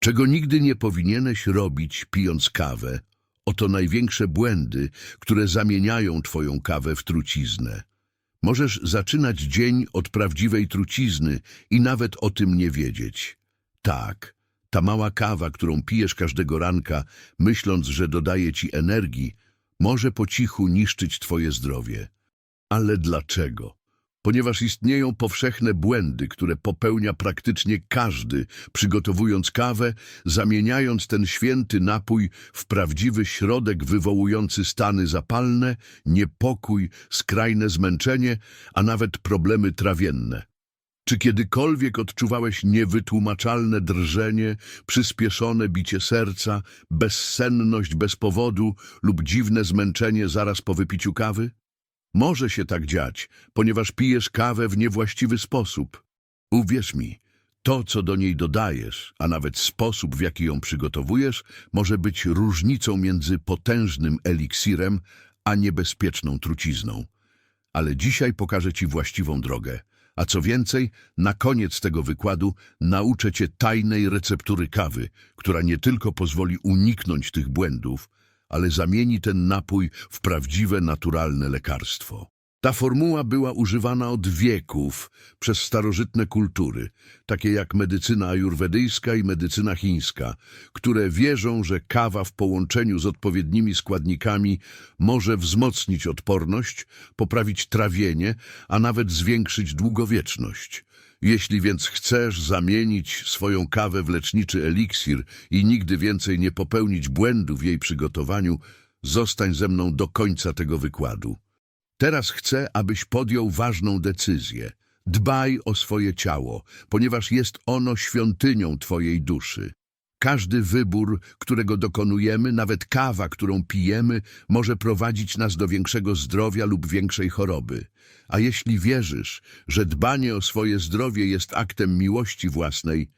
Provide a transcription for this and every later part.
Czego nigdy nie powinieneś robić, pijąc kawę, oto największe błędy, które zamieniają twoją kawę w truciznę. Możesz zaczynać dzień od prawdziwej trucizny i nawet o tym nie wiedzieć. Tak, ta mała kawa, którą pijesz każdego ranka, myśląc, że dodaje ci energii, może po cichu niszczyć twoje zdrowie. Ale dlaczego? Ponieważ istnieją powszechne błędy, które popełnia praktycznie każdy, przygotowując kawę, zamieniając ten święty napój w prawdziwy środek wywołujący stany zapalne, niepokój, skrajne zmęczenie, a nawet problemy trawienne. Czy kiedykolwiek odczuwałeś niewytłumaczalne drżenie, przyspieszone bicie serca, bezsenność bez powodu lub dziwne zmęczenie zaraz po wypiciu kawy? Może się tak dziać, ponieważ pijesz kawę w niewłaściwy sposób. Uwierz mi, to, co do niej dodajesz, a nawet sposób, w jaki ją przygotowujesz, może być różnicą między potężnym eliksirem a niebezpieczną trucizną. Ale dzisiaj pokażę Ci właściwą drogę. A co więcej, na koniec tego wykładu nauczę Cię tajnej receptury kawy, która nie tylko pozwoli uniknąć tych błędów, ale zamieni ten napój w prawdziwe, naturalne lekarstwo. Ta formuła była używana od wieków przez starożytne kultury, takie jak medycyna ajurwedyjska i medycyna chińska, które wierzą, że kawa w połączeniu z odpowiednimi składnikami może wzmocnić odporność, poprawić trawienie, a nawet zwiększyć długowieczność. Jeśli więc chcesz zamienić swoją kawę w leczniczy eliksir i nigdy więcej nie popełnić błędu w jej przygotowaniu, zostań ze mną do końca tego wykładu. Teraz chcę, abyś podjął ważną decyzję. Dbaj o swoje ciało, ponieważ jest ono świątynią twojej duszy. Każdy wybór, którego dokonujemy, nawet kawa, którą pijemy, może prowadzić nas do większego zdrowia lub większej choroby. A jeśli wierzysz, że dbanie o swoje zdrowie jest aktem miłości własnej,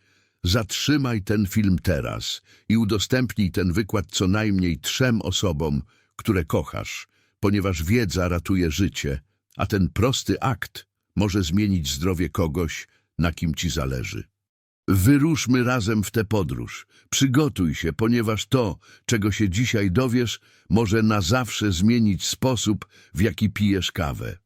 zatrzymaj ten film teraz i udostępnij ten wykład co najmniej trzem osobom, które kochasz, ponieważ wiedza ratuje życie, a ten prosty akt może zmienić zdrowie kogoś, na kim ci zależy. Wyruszmy razem w tę podróż. Przygotuj się, ponieważ to, czego się dzisiaj dowiesz, może na zawsze zmienić sposób, w jaki pijesz kawę.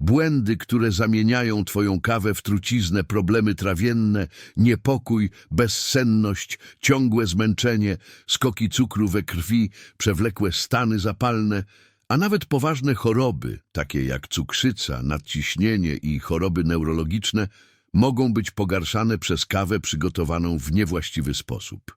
Błędy, które zamieniają twoją kawę w truciznę, problemy trawienne, niepokój, bezsenność, ciągłe zmęczenie, skoki cukru we krwi, przewlekłe stany zapalne, a nawet poważne choroby, takie jak cukrzyca, nadciśnienie i choroby neurologiczne, mogą być pogarszane przez kawę przygotowaną w niewłaściwy sposób.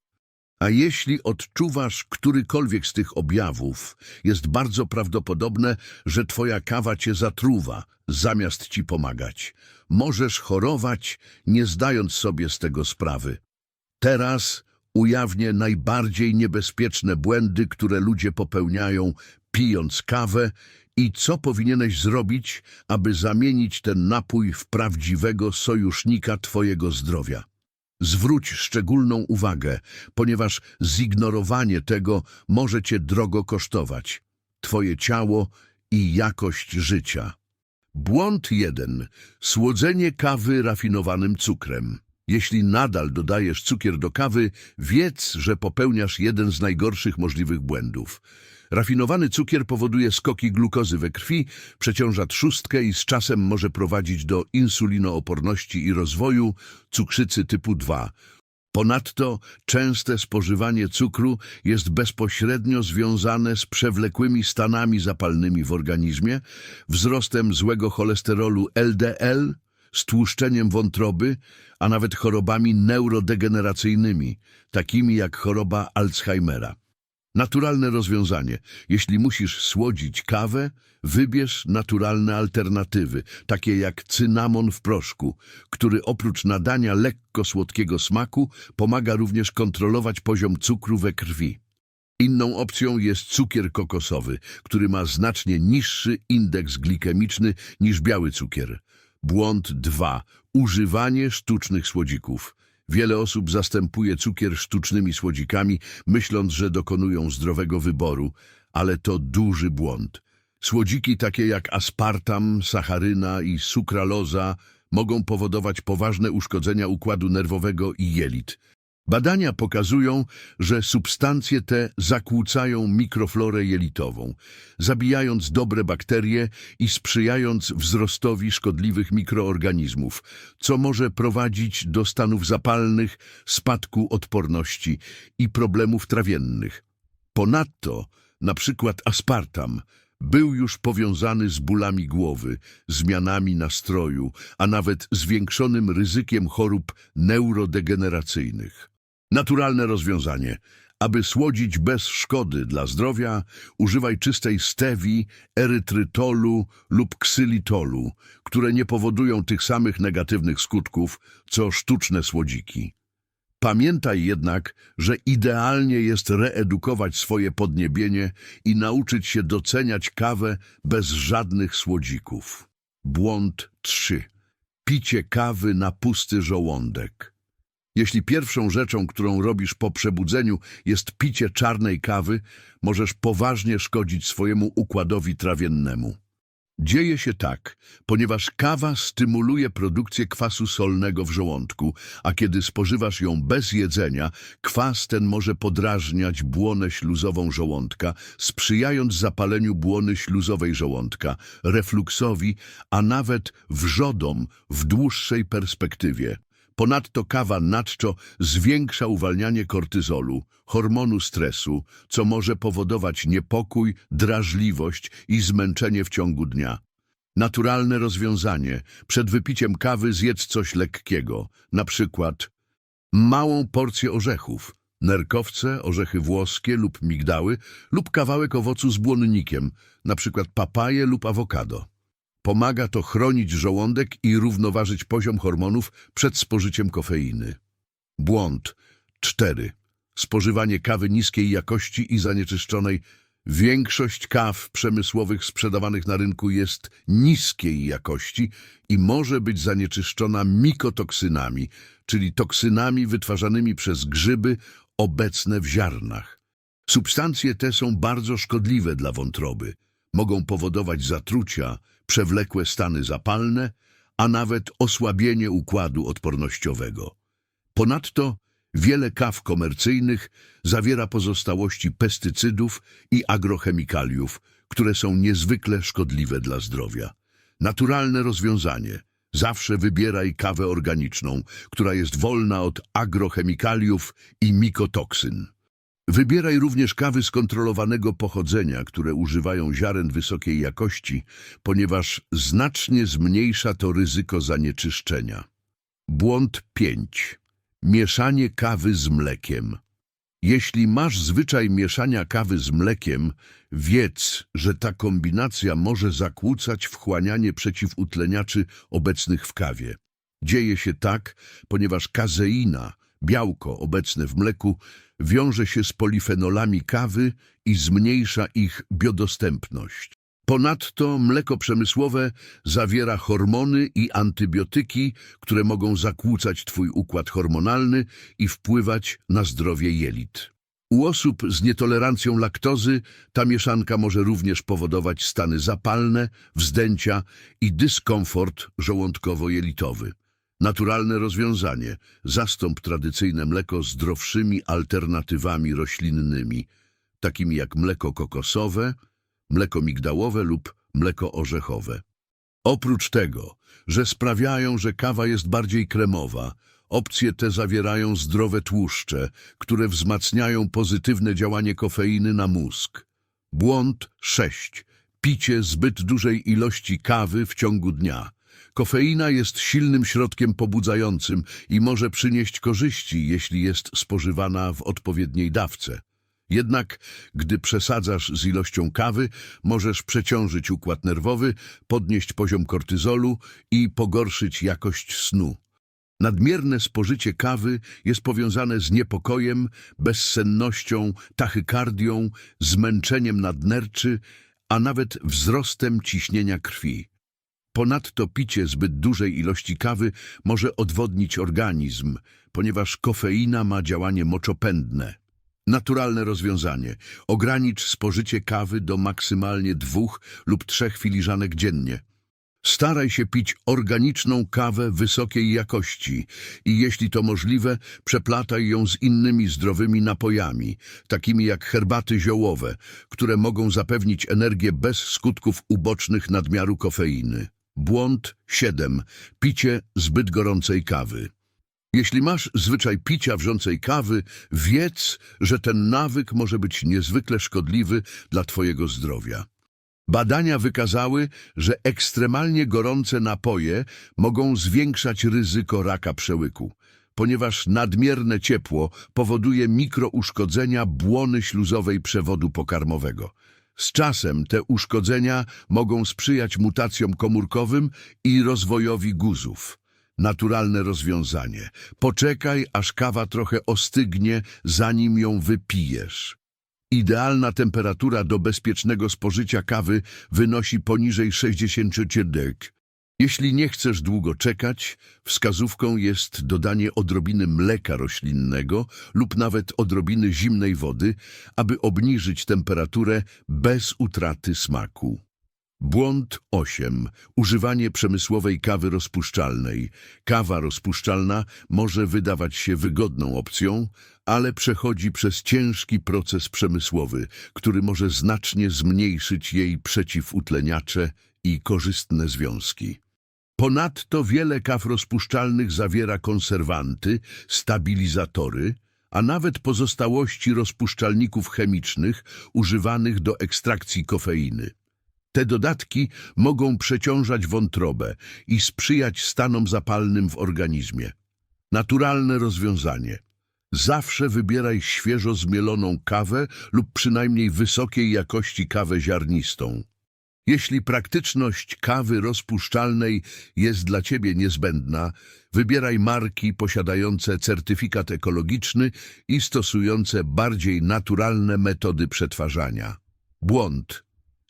A jeśli odczuwasz którykolwiek z tych objawów, jest bardzo prawdopodobne, że twoja kawa cię zatruwa, zamiast ci pomagać. Możesz chorować, nie zdając sobie z tego sprawy. Teraz ujawnię najbardziej niebezpieczne błędy, które ludzie popełniają, pijąc kawę i co powinieneś zrobić, aby zamienić ten napój w prawdziwego sojusznika twojego zdrowia. Zwróć szczególną uwagę, ponieważ zignorowanie tego może cię drogo kosztować. Twoje ciało i jakość życia. Błąd jeden. Słodzenie kawy rafinowanym cukrem. Jeśli nadal dodajesz cukier do kawy, wiedz, że popełniasz jeden z najgorszych możliwych błędów. Rafinowany cukier powoduje skoki glukozy we krwi, przeciąża trzustkę i z czasem może prowadzić do insulinooporności i rozwoju cukrzycy typu 2. Ponadto częste spożywanie cukru jest bezpośrednio związane z przewlekłymi stanami zapalnymi w organizmie, wzrostem złego cholesterolu LDL, stłuszczeniem wątroby, a nawet chorobami neurodegeneracyjnymi, takimi jak choroba Alzheimera. Naturalne rozwiązanie. Jeśli musisz słodzić kawę, wybierz naturalne alternatywy, takie jak cynamon w proszku, który oprócz nadania lekko słodkiego smaku pomaga również kontrolować poziom cukru we krwi. Inną opcją jest cukier kokosowy, który ma znacznie niższy indeks glikemiczny niż biały cukier. Błąd 2. Używanie sztucznych słodzików. Wiele osób zastępuje cukier sztucznymi słodzikami, myśląc, że dokonują zdrowego wyboru, ale to duży błąd. Słodziki takie jak aspartam, sacharyna i sukraloza mogą powodować poważne uszkodzenia układu nerwowego i jelit. Badania pokazują, że substancje te zakłócają mikroflorę jelitową, zabijając dobre bakterie i sprzyjając wzrostowi szkodliwych mikroorganizmów, co może prowadzić do stanów zapalnych, spadku odporności i problemów trawiennych. Ponadto, na przykład aspartam, był już powiązany z bólami głowy, zmianami nastroju, a nawet zwiększonym ryzykiem chorób neurodegeneracyjnych. Naturalne rozwiązanie. Aby słodzić bez szkody dla zdrowia, używaj czystej stewii, erytrytolu lub ksylitolu, które nie powodują tych samych negatywnych skutków, co sztuczne słodziki. Pamiętaj jednak, że idealnie jest reedukować swoje podniebienie i nauczyć się doceniać kawę bez żadnych słodzików. Błąd 3. Picie kawy na pusty żołądek. Jeśli pierwszą rzeczą, którą robisz po przebudzeniu jest picie czarnej kawy, możesz poważnie szkodzić swojemu układowi trawiennemu. Dzieje się tak, ponieważ kawa stymuluje produkcję kwasu solnego w żołądku, a kiedy spożywasz ją bez jedzenia, kwas ten może podrażniać błonę śluzową żołądka, sprzyjając zapaleniu błony śluzowej żołądka, refluksowi, a nawet wrzodom w dłuższej perspektywie. Ponadto kawa nadczo zwiększa uwalnianie kortyzolu, hormonu stresu, co może powodować niepokój, drażliwość i zmęczenie w ciągu dnia. Naturalne rozwiązanie. Przed wypiciem kawy zjedz coś lekkiego, na przykład małą porcję orzechów, nerkowce, orzechy włoskie lub migdały lub kawałek owocu z błonnikiem, na przykład papaję lub awokado. Pomaga to chronić żołądek i równoważyć poziom hormonów przed spożyciem kofeiny. Błąd 4. Spożywanie kawy niskiej jakości i zanieczyszczonej. Większość kaw przemysłowych sprzedawanych na rynku jest niskiej jakości i może być zanieczyszczona mikotoksynami, czyli toksynami wytwarzanymi przez grzyby obecne w ziarnach. Substancje te są bardzo szkodliwe dla wątroby. Mogą powodować zatrucia, przewlekłe stany zapalne, a nawet osłabienie układu odpornościowego. Ponadto wiele kaw komercyjnych zawiera pozostałości pestycydów i agrochemikaliów, które są niezwykle szkodliwe dla zdrowia. Naturalne rozwiązanie. Zawsze wybieraj kawę organiczną, która jest wolna od agrochemikaliów i mikotoksyn. Wybieraj również kawy skontrolowanego pochodzenia, które używają ziaren wysokiej jakości, ponieważ znacznie zmniejsza to ryzyko zanieczyszczenia. Błąd 5. Mieszanie kawy z mlekiem. Jeśli masz zwyczaj mieszania kawy z mlekiem, wiedz, że ta kombinacja może zakłócać wchłanianie przeciwutleniaczy obecnych w kawie. Dzieje się tak, ponieważ kazeina, białko obecne w mleku, wiąże się z polifenolami kawy i zmniejsza ich biodostępność. Ponadto mleko przemysłowe zawiera hormony i antybiotyki, które mogą zakłócać Twój układ hormonalny i wpływać na zdrowie jelit. U osób z nietolerancją laktozy ta mieszanka może również powodować stany zapalne, wzdęcia i dyskomfort żołądkowo-jelitowy. Naturalne rozwiązanie. Zastąp tradycyjne mleko zdrowszymi alternatywami roślinnymi, takimi jak mleko kokosowe, mleko migdałowe lub mleko orzechowe. Oprócz tego, że sprawiają, że kawa jest bardziej kremowa, opcje te zawierają zdrowe tłuszcze, które wzmacniają pozytywne działanie kofeiny na mózg. Błąd 6. Picie zbyt dużej ilości kawy w ciągu dnia. Kofeina jest silnym środkiem pobudzającym i może przynieść korzyści, jeśli jest spożywana w odpowiedniej dawce. Jednak, gdy przesadzasz z ilością kawy, możesz przeciążyć układ nerwowy, podnieść poziom kortyzolu i pogorszyć jakość snu. Nadmierne spożycie kawy jest powiązane z niepokojem, bezsennością, tachykardią, zmęczeniem nadnerczy, a nawet wzrostem ciśnienia krwi. Ponadto picie zbyt dużej ilości kawy może odwodnić organizm, ponieważ kofeina ma działanie moczopędne. Naturalne rozwiązanie. Ogranicz spożycie kawy do maksymalnie dwóch lub trzech filiżanek dziennie. Staraj się pić organiczną kawę wysokiej jakości i jeśli to możliwe, przeplataj ją z innymi zdrowymi napojami, takimi jak herbaty ziołowe, które mogą zapewnić energię bez skutków ubocznych nadmiaru kofeiny. Błąd 7. Picie zbyt gorącej kawy. Jeśli masz zwyczaj picia wrzącej kawy, wiedz, że ten nawyk może być niezwykle szkodliwy dla Twojego zdrowia. Badania wykazały, że ekstremalnie gorące napoje mogą zwiększać ryzyko raka przełyku, ponieważ nadmierne ciepło powoduje mikrouszkodzenia błony śluzowej przewodu pokarmowego. Z czasem te uszkodzenia mogą sprzyjać mutacjom komórkowym i rozwojowi guzów. Naturalne rozwiązanie. Poczekaj, aż kawa trochę ostygnie, zanim ją wypijesz. Idealna temperatura do bezpiecznego spożycia kawy wynosi poniżej 60 cierdek. Jeśli nie chcesz długo czekać, wskazówką jest dodanie odrobiny mleka roślinnego lub nawet odrobiny zimnej wody, aby obniżyć temperaturę bez utraty smaku. Błąd 8. Używanie przemysłowej kawy rozpuszczalnej. Kawa rozpuszczalna może wydawać się wygodną opcją, ale przechodzi przez ciężki proces przemysłowy, który może znacznie zmniejszyć jej przeciwutleniacze i korzystne związki. Ponadto wiele kaw rozpuszczalnych zawiera konserwanty, stabilizatory, a nawet pozostałości rozpuszczalników chemicznych używanych do ekstrakcji kofeiny. Te dodatki mogą przeciążać wątrobę i sprzyjać stanom zapalnym w organizmie. Naturalne rozwiązanie. Zawsze wybieraj świeżo zmieloną kawę lub przynajmniej wysokiej jakości kawę ziarnistą. Jeśli praktyczność kawy rozpuszczalnej jest dla Ciebie niezbędna, wybieraj marki posiadające certyfikat ekologiczny i stosujące bardziej naturalne metody przetwarzania. Błąd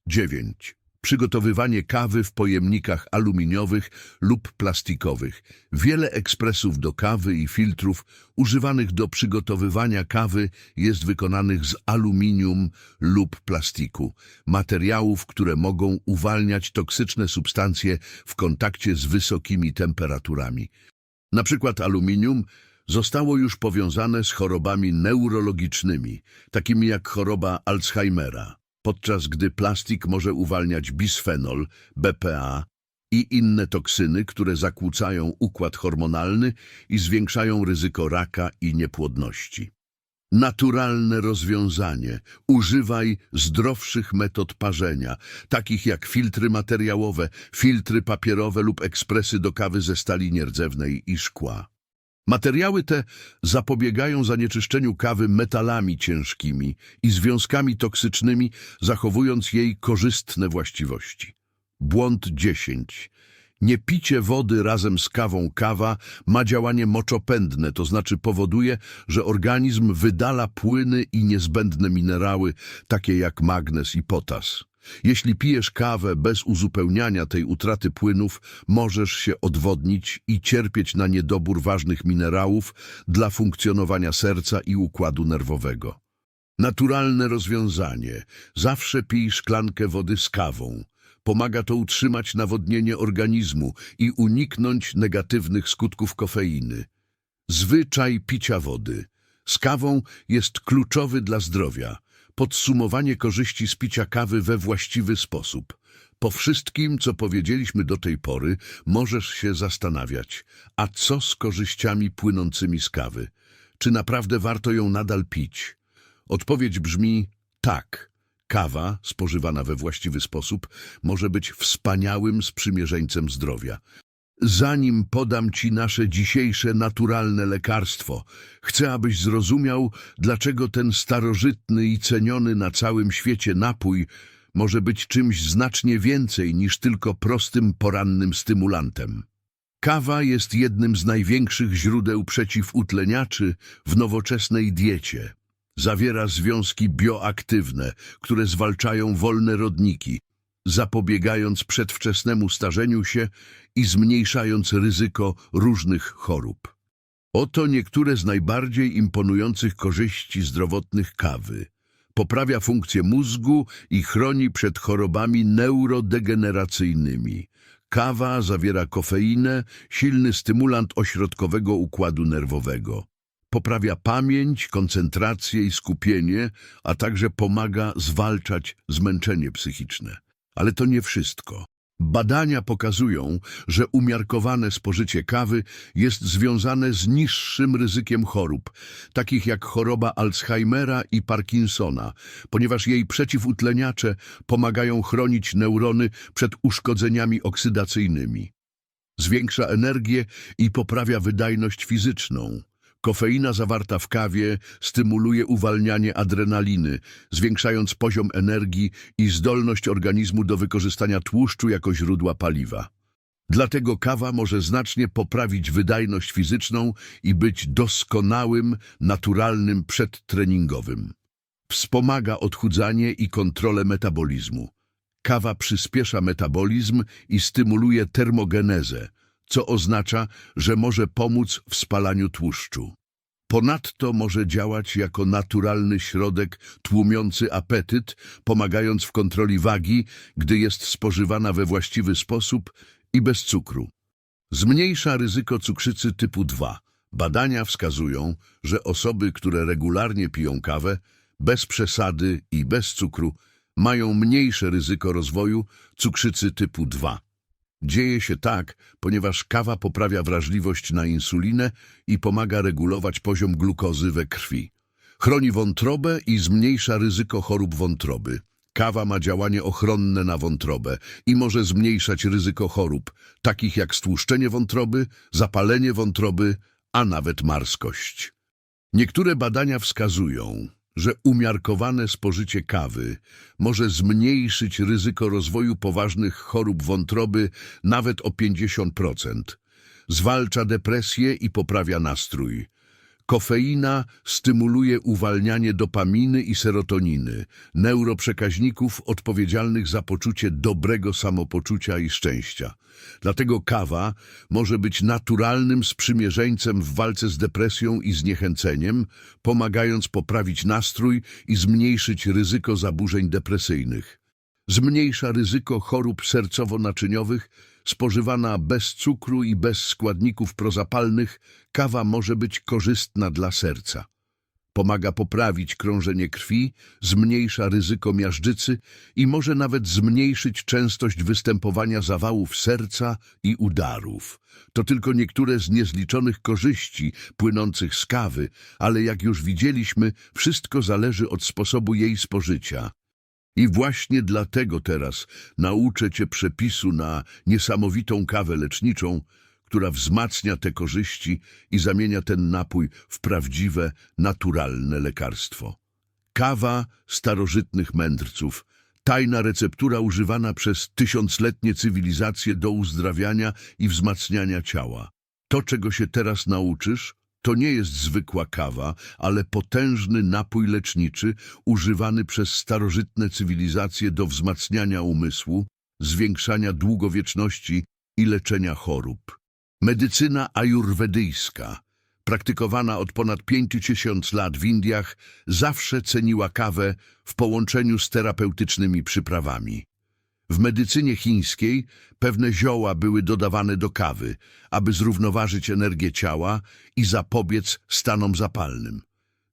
9. Przygotowywanie kawy w pojemnikach aluminiowych lub plastikowych. Wiele ekspresów do kawy i filtrów używanych do przygotowywania kawy jest wykonanych z aluminium lub plastiku, materiałów, które mogą uwalniać toksyczne substancje w kontakcie z wysokimi temperaturami. Na przykład aluminium zostało już powiązane z chorobami neurologicznymi, takimi jak choroba Alzheimera podczas gdy plastik może uwalniać bisfenol, BPA i inne toksyny, które zakłócają układ hormonalny i zwiększają ryzyko raka i niepłodności. Naturalne rozwiązanie. Używaj zdrowszych metod parzenia, takich jak filtry materiałowe, filtry papierowe lub ekspresy do kawy ze stali nierdzewnej i szkła. Materiały te zapobiegają zanieczyszczeniu kawy metalami ciężkimi i związkami toksycznymi, zachowując jej korzystne właściwości. Błąd 10. Niepicie wody razem z kawą kawa ma działanie moczopędne, to znaczy powoduje, że organizm wydala płyny i niezbędne minerały, takie jak magnez i potas. Jeśli pijesz kawę bez uzupełniania tej utraty płynów, możesz się odwodnić i cierpieć na niedobór ważnych minerałów dla funkcjonowania serca i układu nerwowego. Naturalne rozwiązanie. Zawsze pij szklankę wody z kawą. Pomaga to utrzymać nawodnienie organizmu i uniknąć negatywnych skutków kofeiny. Zwyczaj picia wody. Z kawą jest kluczowy dla zdrowia. Podsumowanie korzyści z picia kawy we właściwy sposób. Po wszystkim, co powiedzieliśmy do tej pory, możesz się zastanawiać, a co z korzyściami płynącymi z kawy? Czy naprawdę warto ją nadal pić? Odpowiedź brzmi tak. Kawa, spożywana we właściwy sposób, może być wspaniałym sprzymierzeńcem zdrowia. Zanim podam Ci nasze dzisiejsze naturalne lekarstwo, chcę, abyś zrozumiał, dlaczego ten starożytny i ceniony na całym świecie napój może być czymś znacznie więcej niż tylko prostym porannym stymulantem. Kawa jest jednym z największych źródeł przeciwutleniaczy w nowoczesnej diecie. Zawiera związki bioaktywne, które zwalczają wolne rodniki, zapobiegając przedwczesnemu starzeniu się i zmniejszając ryzyko różnych chorób. Oto niektóre z najbardziej imponujących korzyści zdrowotnych kawy. Poprawia funkcję mózgu i chroni przed chorobami neurodegeneracyjnymi. Kawa zawiera kofeinę, silny stymulant ośrodkowego układu nerwowego. Poprawia pamięć, koncentrację i skupienie, a także pomaga zwalczać zmęczenie psychiczne. Ale to nie wszystko. Badania pokazują, że umiarkowane spożycie kawy jest związane z niższym ryzykiem chorób, takich jak choroba Alzheimera i Parkinsona, ponieważ jej przeciwutleniacze pomagają chronić neurony przed uszkodzeniami oksydacyjnymi. Zwiększa energię i poprawia wydajność fizyczną. Kofeina zawarta w kawie stymuluje uwalnianie adrenaliny, zwiększając poziom energii i zdolność organizmu do wykorzystania tłuszczu jako źródła paliwa. Dlatego kawa może znacznie poprawić wydajność fizyczną i być doskonałym, naturalnym przedtreningowym. Wspomaga odchudzanie i kontrolę metabolizmu. Kawa przyspiesza metabolizm i stymuluje termogenezę, co oznacza, że może pomóc w spalaniu tłuszczu. Ponadto może działać jako naturalny środek tłumiący apetyt, pomagając w kontroli wagi, gdy jest spożywana we właściwy sposób i bez cukru. Zmniejsza ryzyko cukrzycy typu 2. Badania wskazują, że osoby, które regularnie piją kawę, bez przesady i bez cukru, mają mniejsze ryzyko rozwoju cukrzycy typu 2. Dzieje się tak, ponieważ kawa poprawia wrażliwość na insulinę i pomaga regulować poziom glukozy we krwi. Chroni wątrobę i zmniejsza ryzyko chorób wątroby. Kawa ma działanie ochronne na wątrobę i może zmniejszać ryzyko chorób, takich jak stłuszczenie wątroby, zapalenie wątroby, a nawet marskość. Niektóre badania wskazują, że umiarkowane spożycie kawy może zmniejszyć ryzyko rozwoju poważnych chorób wątroby nawet o 50%. Zwalcza depresję i poprawia nastrój. Kofeina stymuluje uwalnianie dopaminy i serotoniny, neuroprzekaźników odpowiedzialnych za poczucie dobrego samopoczucia i szczęścia. Dlatego kawa może być naturalnym sprzymierzeńcem w walce z depresją i zniechęceniem, pomagając poprawić nastrój i zmniejszyć ryzyko zaburzeń depresyjnych. Zmniejsza ryzyko chorób sercowo-naczyniowych, spożywana bez cukru i bez składników prozapalnych, kawa może być korzystna dla serca. Pomaga poprawić krążenie krwi, zmniejsza ryzyko miażdżycy i może nawet zmniejszyć częstość występowania zawałów serca i udarów. To tylko niektóre z niezliczonych korzyści płynących z kawy, ale jak już widzieliśmy, wszystko zależy od sposobu jej spożycia. I właśnie dlatego teraz nauczę Cię przepisu na niesamowitą kawę leczniczą, która wzmacnia te korzyści i zamienia ten napój w prawdziwe, naturalne lekarstwo. Kawa starożytnych mędrców, tajna receptura używana przez tysiącletnie cywilizacje do uzdrawiania i wzmacniania ciała. To, czego się teraz nauczysz, to nie jest zwykła kawa, ale potężny napój leczniczy używany przez starożytne cywilizacje do wzmacniania umysłu, zwiększania długowieczności i leczenia chorób. Medycyna ajurwedyjska, praktykowana od ponad 5000 lat w Indiach, zawsze ceniła kawę w połączeniu z terapeutycznymi przyprawami. W medycynie chińskiej pewne zioła były dodawane do kawy, aby zrównoważyć energię ciała i zapobiec stanom zapalnym.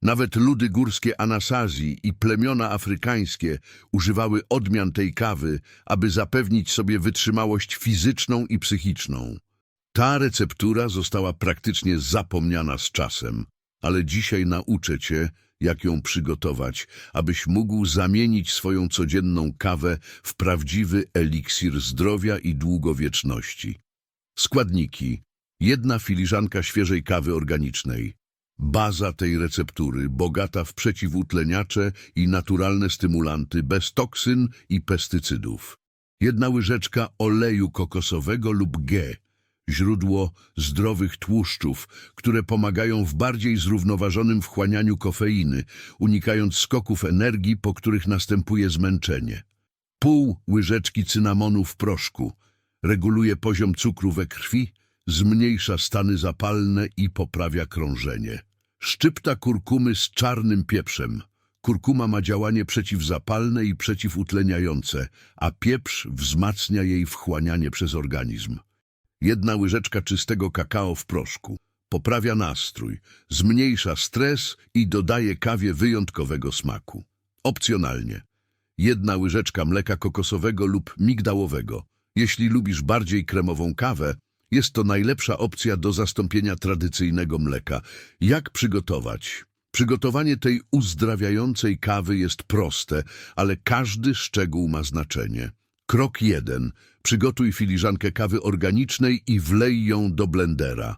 Nawet ludy górskie Anasazji i plemiona afrykańskie używały odmian tej kawy, aby zapewnić sobie wytrzymałość fizyczną i psychiczną. Ta receptura została praktycznie zapomniana z czasem, ale dzisiaj nauczę Cię, jak ją przygotować, abyś mógł zamienić swoją codzienną kawę w prawdziwy eliksir zdrowia i długowieczności. Składniki. Jedna filiżanka świeżej kawy organicznej. Baza tej receptury, bogata w przeciwutleniacze i naturalne stymulanty, bez toksyn i pestycydów. Jedna łyżeczka oleju kokosowego lub G, źródło zdrowych tłuszczów, które pomagają w bardziej zrównoważonym wchłanianiu kofeiny, unikając skoków energii, po których następuje zmęczenie. Pół łyżeczki cynamonu w proszku reguluje poziom cukru we krwi, zmniejsza stany zapalne i poprawia krążenie. Szczypta kurkumy z czarnym pieprzem. Kurkuma ma działanie przeciwzapalne i przeciwutleniające, a pieprz wzmacnia jej wchłanianie przez organizm. Jedna łyżeczka czystego kakao w proszku poprawia nastrój, zmniejsza stres i dodaje kawie wyjątkowego smaku. Opcjonalnie. Jedna łyżeczka mleka kokosowego lub migdałowego. Jeśli lubisz bardziej kremową kawę, jest to najlepsza opcja do zastąpienia tradycyjnego mleka. Jak przygotować? Przygotowanie tej uzdrawiającej kawy jest proste, ale każdy szczegół ma znaczenie. Krok 1. Przygotuj filiżankę kawy organicznej i wlej ją do blendera.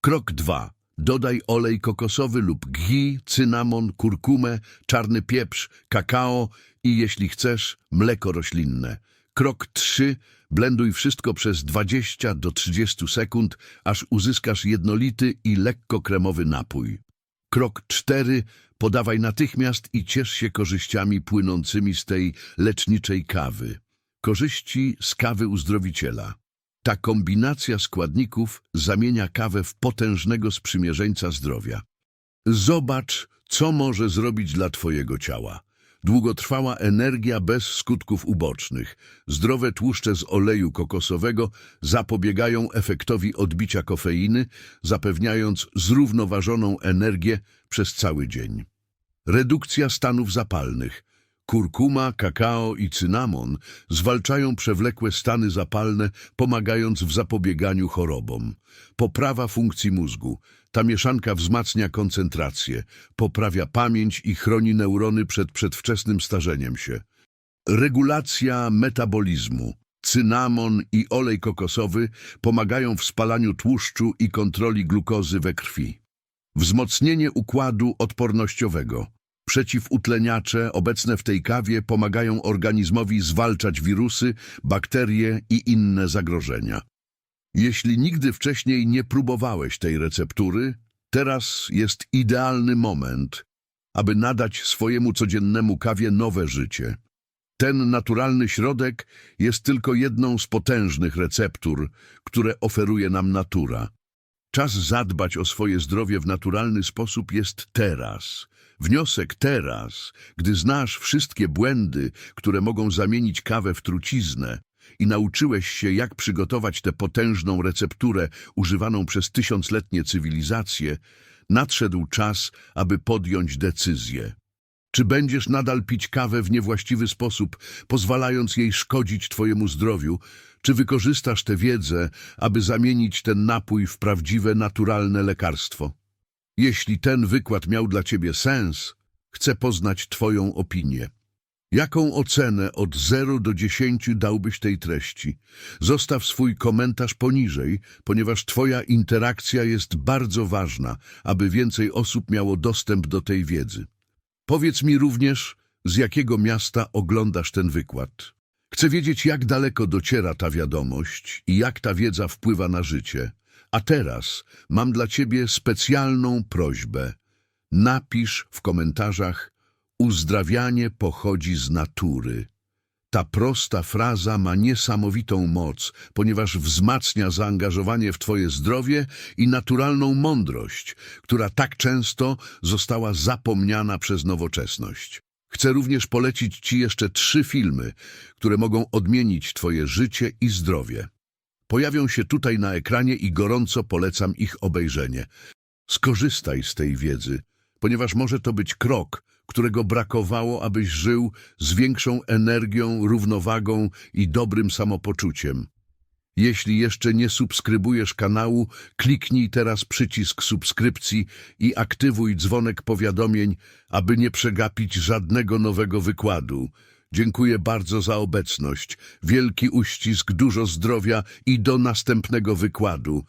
Krok 2. Dodaj olej kokosowy lub ghee, cynamon, kurkumę, czarny pieprz, kakao i jeśli chcesz, mleko roślinne. Krok 3. Blenduj wszystko przez 20 do 30 sekund, aż uzyskasz jednolity i lekko kremowy napój. Krok 4. Podawaj natychmiast i ciesz się korzyściami płynącymi z tej leczniczej kawy. Korzyści z kawy uzdrowiciela. Ta kombinacja składników zamienia kawę w potężnego sprzymierzeńca zdrowia. Zobacz, co może zrobić dla Twojego ciała. Długotrwała energia bez skutków ubocznych. Zdrowe tłuszcze z oleju kokosowego zapobiegają efektowi odbicia kofeiny, zapewniając zrównoważoną energię przez cały dzień. Redukcja stanów zapalnych. Kurkuma, kakao i cynamon zwalczają przewlekłe stany zapalne, pomagając w zapobieganiu chorobom. Poprawa funkcji mózgu. Ta mieszanka wzmacnia koncentrację, poprawia pamięć i chroni neurony przed przedwczesnym starzeniem się. Regulacja metabolizmu. Cynamon i olej kokosowy pomagają w spalaniu tłuszczu i kontroli glukozy we krwi. Wzmocnienie układu odpornościowego. Przeciwutleniacze obecne w tej kawie pomagają organizmowi zwalczać wirusy, bakterie i inne zagrożenia. Jeśli nigdy wcześniej nie próbowałeś tej receptury, teraz jest idealny moment, aby nadać swojemu codziennemu kawie nowe życie. Ten naturalny środek jest tylko jedną z potężnych receptur, które oferuje nam natura. Czas zadbać o swoje zdrowie w naturalny sposób jest teraz. Wniosek teraz, gdy znasz wszystkie błędy, które mogą zamienić kawę w truciznę i nauczyłeś się, jak przygotować tę potężną recepturę używaną przez tysiącletnie cywilizacje, nadszedł czas, aby podjąć decyzję. Czy będziesz nadal pić kawę w niewłaściwy sposób, pozwalając jej szkodzić Twojemu zdrowiu, czy wykorzystasz tę wiedzę, aby zamienić ten napój w prawdziwe, naturalne lekarstwo? Jeśli ten wykład miał dla Ciebie sens, chcę poznać Twoją opinię. Jaką ocenę od 0 do 10 dałbyś tej treści? Zostaw swój komentarz poniżej, ponieważ Twoja interakcja jest bardzo ważna, aby więcej osób miało dostęp do tej wiedzy. Powiedz mi również, z jakiego miasta oglądasz ten wykład. Chcę wiedzieć, jak daleko dociera ta wiadomość i jak ta wiedza wpływa na życie. A teraz mam dla Ciebie specjalną prośbę. Napisz w komentarzach Uzdrawianie pochodzi z natury. Ta prosta fraza ma niesamowitą moc, ponieważ wzmacnia zaangażowanie w Twoje zdrowie i naturalną mądrość, która tak często została zapomniana przez nowoczesność. Chcę również polecić Ci jeszcze trzy filmy, które mogą odmienić Twoje życie i zdrowie. Pojawią się tutaj na ekranie i gorąco polecam ich obejrzenie. Skorzystaj z tej wiedzy, ponieważ może to być krok, którego brakowało, abyś żył z większą energią, równowagą i dobrym samopoczuciem. Jeśli jeszcze nie subskrybujesz kanału, kliknij teraz przycisk subskrypcji i aktywuj dzwonek powiadomień, aby nie przegapić żadnego nowego wykładu. Dziękuję bardzo za obecność. Wielki uścisk, dużo zdrowia i do następnego wykładu.